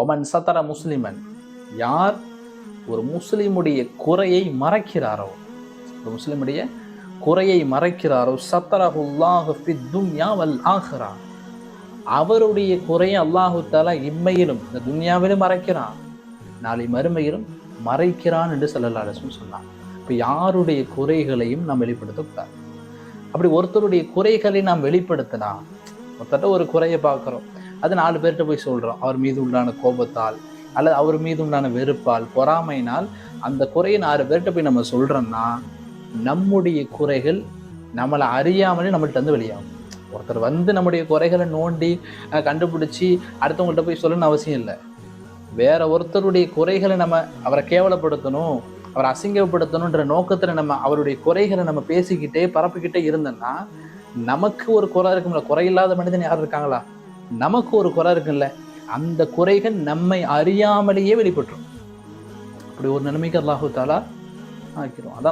Oman சத்தர Muslimeen யார் ஒரு முஸ்லீமுடைய குறையை மறைக்கிறாரோ ஒரு முஸ்லீமுடைய குறையை மறைக்கிறாரோ சத்தரஹுல்லாஹு துன்யா வல் அவருடைய குறையை அல்லாஹு தாலா இம்மையிலும் இந்த துன்யாவிலும் மறைக்கிறான். நாளை மறுமையிலும் மறைக்கிறான் என்று சொல்லலாலும் சொன்னான். இப்போ யாருடைய குறைகளையும் நாம் வெளிப்படுத்தக்கூடாது. அப்படி ஒருத்தருடைய குறைகளை நாம் வெளிப்படுத்தினா ஒருத்தட்ட ஒரு குறையை பார்க்குறோம். அது நாலு பேர்கிட்ட போய் சொல்கிறோம் அவர் மீது உண்டான கோபத்தால் அல்லது அவர் மீது உண்டான வெறுப்பால் பொறாமையினால் அந்த குறையை நாலு பேர்கிட்ட போய் நம்ம சொல்கிறோம்னா நம்முடைய குறைகள் நம்மளை அறியாமலே நம்மள்ட்ட வந்து வெளியாகும். ஒருத்தர் வந்து நம்முடைய குறைகளை நோண்டி கண்டுபிடிச்சி அடுத்தவங்கள்ட்ட போய் சொல்லணும்னு அவசியம் இல்லை. வேற ஒருத்தருடைய குறைகளை நம்ம அவரை கேவலப்படுத்தணும் அவரை அசிங்கப்படுத்தணுன்ற நோக்கத்தில் நம்ம அவருடைய குறைகளை நம்ம பேசிக்கிட்டே பரப்பிக்கிட்டே இருந்தோம்னா நமக்கு ஒரு குறை இருக்கும்ல. குறையில்லாத மனிதன் யார் இருக்காங்களா? நமக்கு ஒரு குறை இருக்குல்ல அந்த குறைகள் நம்மை அறியாமலேயே வெளிப்பட்டுரும். அப்படி ஒரு நிலைமைக்கு அல்லாஹு தாலா ஆக்கிறோம் அதான்